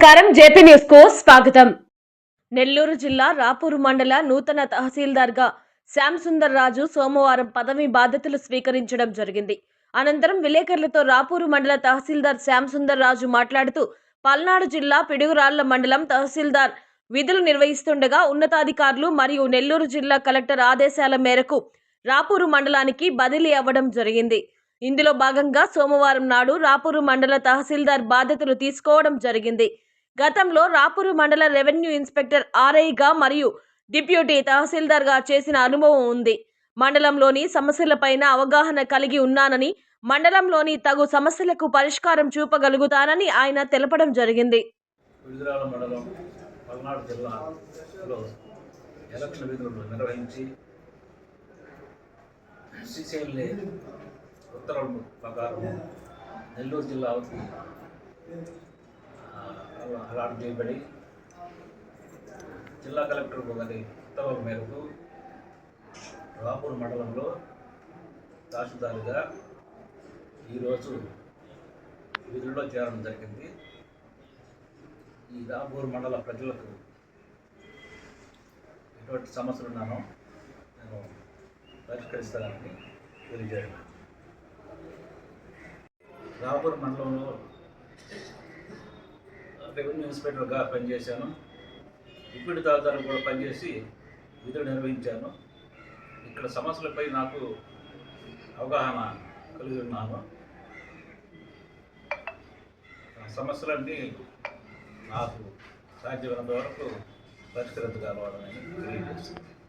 నమస్కారం. జేపీ న్యూస్కు స్వాగతం. నెల్లూరు జిల్లా రాపూరు మండల నూతన తహసీల్దార్గా శ్యామ్ సుందర్ రాజు సోమవారం పదవి బాధ్యతలు స్వీకరించడం జరిగింది. అనంతరం విలేకరులతో రాపూరు మండల తహసీల్దార్ శ్యామ్ సుందర్ రాజు మాట్లాడుతూ పల్నాడు జిల్లా పిడుగురాళ్ళ మండలం తహసీల్దార్ విధులు నిర్వహిస్తుండగా ఉన్నతాధికారులు మరియు నెల్లూరు జిల్లా కలెక్టర్ ఆదేశాల మేరకు రాపూరు మండలానికి బదిలీ అవ్వడం జరిగింది. ఇందులో భాగంగా సోమవారం నాడు రాపూరు మండల తహసీల్దార్ బాధ్యతలు తీసుకోవడం జరిగింది. గతంలో రాపూరు మండల రెవెన్యూ ఇన్స్పెక్టర్ ఆర్ఐగా మరియు డిప్యూటీ తహసీల్దార్గా చేసిన అనుభవం ఉంది. మండలంలోని సమస్యలపైన అవగాహన కలిగి ఉన్నానని మండలంలోని తగు సమస్యలకు పరిష్కారం చూపగలుగుతానని ఆయన తెలపడం జరిగింది. ప్రకారం నెల్లూరు జిల్లా అలాట్ చేయబడి జిల్లా కలెక్టర్ గారి ఉత్తర్వుల మేరకు రాపూర్ మండలంలో తహసీల్దారుగా ఈరోజు విధుల్లో చేరడం జరిగింది. ఈ రాపూర్ మండల ప్రజలకు ఎటువంటి సమస్యలు ఉన్నానో నేను పరిష్కరిస్తానని తెలియజేయడం. రాపూర్ మండలంలో రెవెన్యూ ఇన్స్పెక్టర్గా పనిచేశాను. డిప్యూటీ తహసీల్దార్ కూడా పనిచేసి విధులు నిర్వహించాను. ఇక్కడ సమస్యలపై నాకు అవగాహన కలిగి ఉన్నాను. ఆ సమస్యలన్నీ నాకు సాధ్యమైనంత వరకు పరిష్కరించగలవాలని తెలియజేస్తుంది